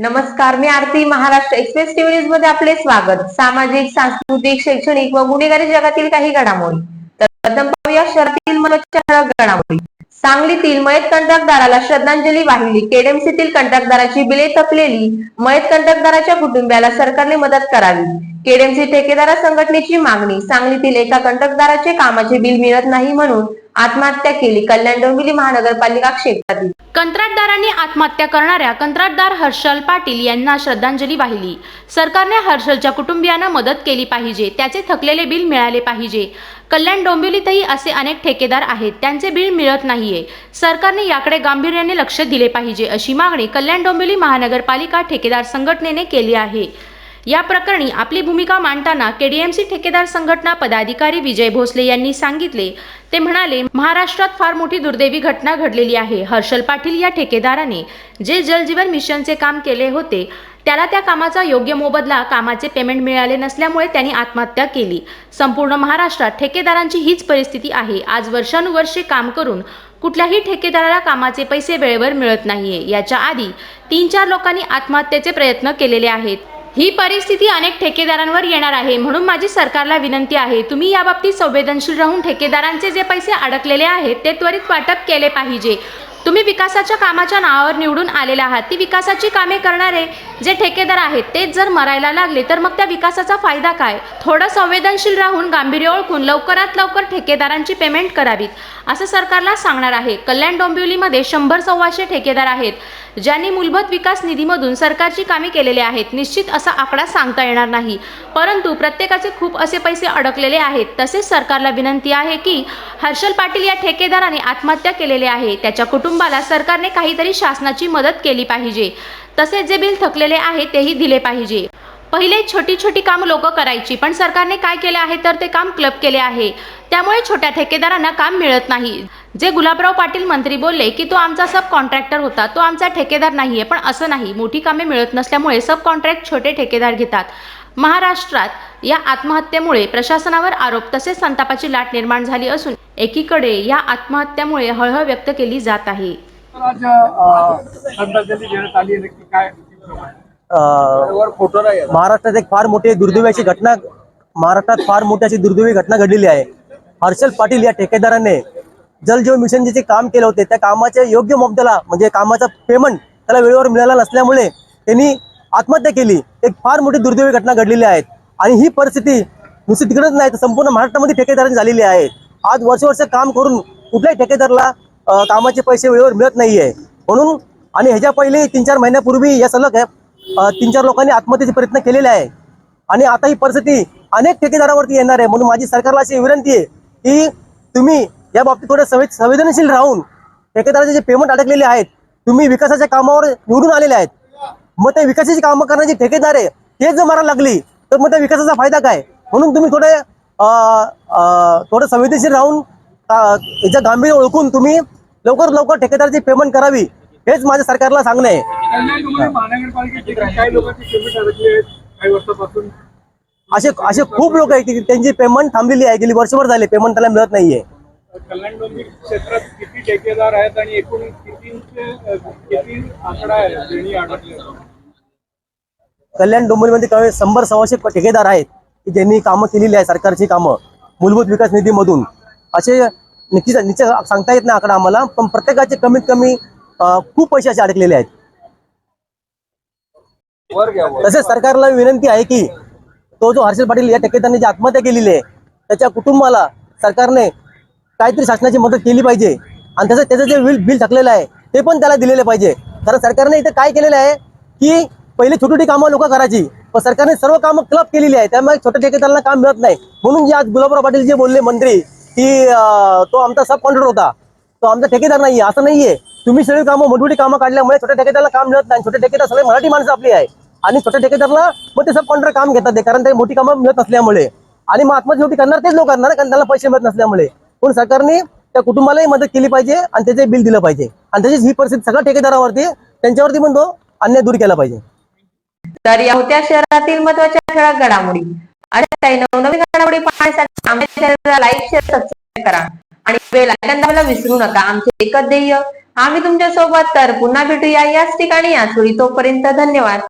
नमस्कार मी Aarti Maharashtra express TV न्यूजमध्ये आपले स्वागत. सामाजिक सांस्कृतिक शैक्षणिक व गुन्हेगारी जगातील काही घडामोडी. तर प्रथम पाहूया शहरातील घडामोडी. सांगलीतील मयत कंत्राटदाराला श्रद्धांजली वाहिली. केडेमसीतील कंत्राटदाराची बिले थकलेली. मयत कंत्राटदाराच्या कुटुंबियाला सरकारने मदत करावी. केडेमसी ठेकेदारा संघटनेची मागणी. सांगलीतील एका कंत्राटदाराचे कामाचे बिल मिळत नाही म्हणून आत्महत्या केली. कल्याण डोंबिवली महानगरपालिका क्षेत्रातील. कंत्राटदारांनी आत्महत्या करणाऱ्या कंत्राटदार हर्षल पाटील यांना श्रद्धांजली वाहिली. सरकारने हर्षलच्या कुटुंबियांना मदत केली पाहिजे. त्याचे थकलेले बिल मिळाले पाहिजे. कल्याण डोंबिवलीतही असे अनेक ठेकेदार आहेत. त्यांचे बिल मिळत नाहीये. सरकारने याकडे गांभीर्याने लक्ष दिले पाहिजे अशी मागणी कल्याण डोंबिवली महानगरपालिका ठेकेदार संघटनेने केली आहे. या प्रकरणी आपली भूमिका मांडताना केडीएमसी ठेकेदार संघटना पदाधिकारी विजय भोसले यांनी सांगितले. ते म्हणाले महाराष्ट्रात फार मोठी दुर्दैवी घटना घडलेली आहे. हर्षल पाटील या ठेकेदाराने जे जलजीवन मिशनचे काम केले होते त्याला त्या कामाचा योग्य मोबदला कामाचे पेमेंट मिळाले नसल्यामुळे त्यांनी आत्महत्या केली. संपूर्ण महाराष्ट्रात ठेकेदारांची हीच परिस्थिती आहे. आज वर्षानुवर्षे काम करून कुठल्याही ठेकेदाराला कामाचे पैसे वेळेवर मिळत नाहीये. याच्या आधी तीन चार लोकांनी आत्महत्येचे प्रयत्न केलेले आहेत. ही परिस्थिती अनेक ठेकेदारांवर येणार आहे. म्हणून माझी सरकारला विनंती आहे तुम्ही याबाबतीत संवेदनशील राहून ठेकेदारांचे जे पैसे अडकलेले आहेत ते त्वरित वाटप केले पाहिजे. तुम्ही विकासाच्या कामाच्या नावावर निवडून आलेले आहात. ती विकासाची कामे करणारे जे ठेकेदार आहेत तेच जर मरायला लागले तर मग त्या विकासाचा फायदा काय? थोडं संवेदनशील राहून गांभीर्य ओळखून लवकरात लवकर ठेकेदारांची पेमेंट करावीत असं सरकारला सांगणार आहे. कल्याण डोंबिवलीमध्ये शंभर सव्वाशे ठेकेदार आहेत. ज्यांनी मूलभूत विकास निधीमधून सरकारची कामे केलेली आहेत निश्चित असा आकडा सांगता येणार नाही. परंतु प्रत्येकाचे खूप असे पैसे अडकलेले आहेत. तसेच सरकारला विनंती आहे की हर्षल पाटील या ठेकेदाराने आत्महत्या केलेली आहे. त्याच्या कुटुंबाला सरकारने काहीतरी शासनाची मदत केली पाहिजे. तसेच जे बिल थकलेले आहे तेही दिले पाहिजे. पहिले छोटी छोटी कामं लोक करायची पण सरकारने काय केले आहे तर ते काम क्लब केले आहे. त्यामुळे छोट्या ठेकेदारांना काम मिळत नाही. जे गुलाबराव पाटील मंत्री बोलले की तो आमचा सब कॉन्ट्रॅक्टर होता तो आमचा ठेकेदार नाहीये पण असं नाही. मोठी कामे मिळत नसल्यामुळे सब कॉन्ट्रॅक्ट छोटे ठेकेदार घेतात. महाराष्ट्रात या आत्महत्येमुळे प्रशासनावर आरोप तसेच संतापाची लाट निर्माण झाली असून एकीकडे या आत्महत्येमुळे हळहळ व्यक्त केली जात आहे. महाराष्ट्रात एक फार मोठी दुर्दैवी अशी घटना महाराष्ट्रात फार मोठी अशी दुर्दैवी घटना घडलेली आहे. हर्षल पाटील या ठेकेदाराने जल जीवन मिशन जे काम केले होते त्या कामाच्या योग्य मोबदला म्हणजे कामाचा पेमेंट त्याला वेळेवर मिळाला नसल्यामुळे त्यांनी आत्महत्या केली. एक फार मोठी दुर्दैवी घटना घडलेली आहे. आणि ही परिस्थिती नुसती तिकडेच नाही तर संपूर्ण महाराष्ट्रामध्ये ठेकेदारांनी झालेली आहे. आज वर्ष वर्ष काम करून कुठल्याही ठेकेदाराला कामाचे पैसे वेळेवर मिळत नाहीये. म्हणून आणि ह्याच्या पहिले तीन चार महिन्यापूर्वी या सलग तीन चार लोकांनी आत्महत्येचे प्रयत्न केलेले आहे. आणि आता ही परिस्थिती अनेक ठेकेदारावरती येणार आहे. म्हणून माझी सरकारला अशी विनंती आहे की तुम्ही या बाबतीत थोडं संवे संवेदनशील राहून ठेकेदाराचे जे पेमेंट अडकलेले आहेत तुम्ही विकासाच्या कामावर निवडून आलेले आहेत. मग त्या विकासाची कामं करण्याचे ठेकेदार आहे तेच जर मारायला लागली तर मग त्या विकासाचा फायदा काय? म्हणून तुम्ही थोडे थोडं संवेदनशील राहून अ, याचं गांभीर्य ओळखून तुम्ही लवकर लवकर ठेकेदाराची पेमेंट करावी हेच माझ्या सरकारला सांगणं आहे. असे असे खूप लोक आहेत की त्यांची पेमेंट थांबलेली आहे गेली वर्षभर झाले पेमेंट त्याला मिळत नाहीये. कल्याण डोंबिवली क्षेत्रात किती ठेकेदार आहेत आणि एकूण कितींचे किती आकडा आहे अडकले कल्याण डोंबिवलीमध्ये कमी शंभर सव्वाशे ठेकेदार आहेत की ज्यांनी कामं केलेली आहे सरकारची कामं मूलभूत विकास निधीमधून. असे निश्चित निश्चित सांगता येत नाही आकडा आम्हाला पण प्रत्येकाचे कमीत कमी खूप पैसे असे अडकलेले आहेत. तसेच सरकारला विनंती आहे की तो जो हर्षल पाटील या ठेकेदाराने जी आत्महत्या केलेली आहे त्याच्या कुटुंबाला सरकारने काहीतरी शासनाची मदत केली पाहिजे. आणि तसंच त्याचं जे बिल बिल थकलेलं आहे ते पण त्याला दिलेलं पाहिजे. कारण सरकारने इथं काय केलेलं आहे की पहिले छोटी छोटी कामं लोक करायची. पण सरकारने सर्व कामं क्लब केलेली आहे त्यामुळे छोट्या ठेकेदारांना काम मिळत नाही. म्हणून जे आज गुलाबराव पाटील जे बोलले मंत्री की तो आमचा सब कॉन्ट्रॅक्टर होता. तो आमचा ठेकेदार नाहीये असं नाहीये. तुम्ही सगळी कामं मोठी कामं काढल्यामुळे छोट्या ठेकेदाराला काम मिळत नाही. छोटे ठेकेदार सगळे मराठी माणसं आपली आहे. आणि छोट्या ठेकेदारला मग ते सब कॉन्ट्रॅक्ट काम घेतात ते कारण ते मोठी कामं मिळत नसल्यामुळे. आणि मग आत्महत्या शेवटी करणार तेच लोक करणार कारण त्यांना पैसे मिळत नसल्यामुळे. पण सरकारने त्या कुटुंबालाही मदत केली पाहिजे आणि त्याचे बिल दिलं पाहिजे. आणि तशीच ही परिस्थिती सगळ्या ठेकेदारावरती त्यांच्यावरती पण तो अन्याय दूर केला पाहिजे. तर या होत्या शहरातील महत्त्वाच्या ठळक घडामोडी. अशा काही नवनवीन घडामोडी पाहण्यासाठी आमच्या चॅनलला लाईक शेअर सबस्क्राईब करा. आणि बेल आयकॉन दाबायला विसरू नका. आमचे एकच ध्येय आम्ही तुमच्यासोबत तर पुन्हा भेटूया याच ठिकाणी. याच वेळी तोपर्यंत धन्यवाद.